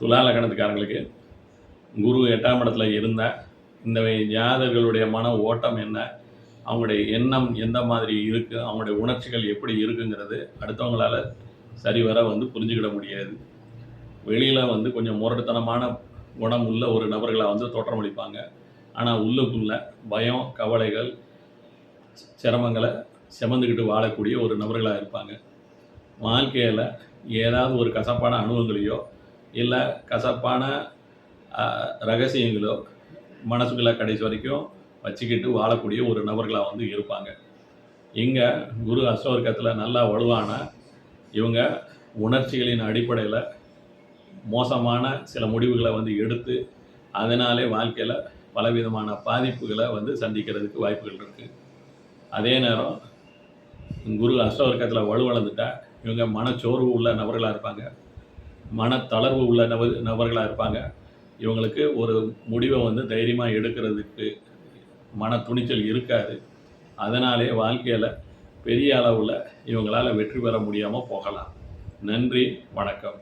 துலா லக்னத்துக்காரங்களுக்கு குரு எட்டாம் இடத்துல இருந்தால் இந்த ஜாதகர்களுடைய மன ஓட்டம் என்ன அவங்களுடைய எண்ணம் எந்த மாதிரி இருக்குது அவங்களுடைய உணர்ச்சிகள் எப்படி இருக்குங்கிறது அடுத்தவங்களால சரிவர வந்து புரிஞ்சுக்கிட முடியாது. வெளியில் வந்து கொஞ்சம் முரட்டுத்தனமான குணம் உள்ள ஒரு நபர்களை வந்து தோற்றமளிப்பாங்க ஆனால் உள்ளுக்குள்ள பயம் கவலைகள் சிரமங்களை செமந்துக்கிட்டு வாழக்கூடிய ஒரு நபர்களாக இருப்பாங்க. வாழ்க்கையில் ஏதாவது ஒரு கசப்பான அனுபவங்களையோ இல்லை கசப்பான ரகசியங்களோ மனசுக்குள்ள கடைசி வரைக்கும் வச்சுக்கிட்டு வாழக்கூடிய ஒரு நபர்களாக வந்து இருப்பாங்க. இங்கே குரு அஷ்டவர்க்கத்தில் நல்லா வலுவான இவங்க உணர்ச்சிகளின் அடிப்படையில் மோசமான சில முடிவுகளை வந்து எடுத்து அதனாலே வாழ்க்கையில் பலவிதமான பாதிப்புகளை வந்து சந்திக்கிறதுக்கு வாய்ப்புகள் இருக்குது அதே நேரம் குரு அஷ்டவர்க்கத்தில் வலுவளர்ந்துட்டா இவங்க மனச்சோர்வு உள்ள நபர்களாக இருப்பாங்க. மனத்தளர்வு உள்ள நப நபர்களாக இருப்பாங்க. இவங்களுக்கு ஒரு முடிவை வந்து தைரியமாக எடுக்கிறதுக்கு மன துணிச்சல் இருக்காது. அதனாலே வாழ்க்கையில் பெரிய அளவில் இவங்களால் வெற்றி பெற முடியாமல் போகலாம். நன்றி வணக்கம்.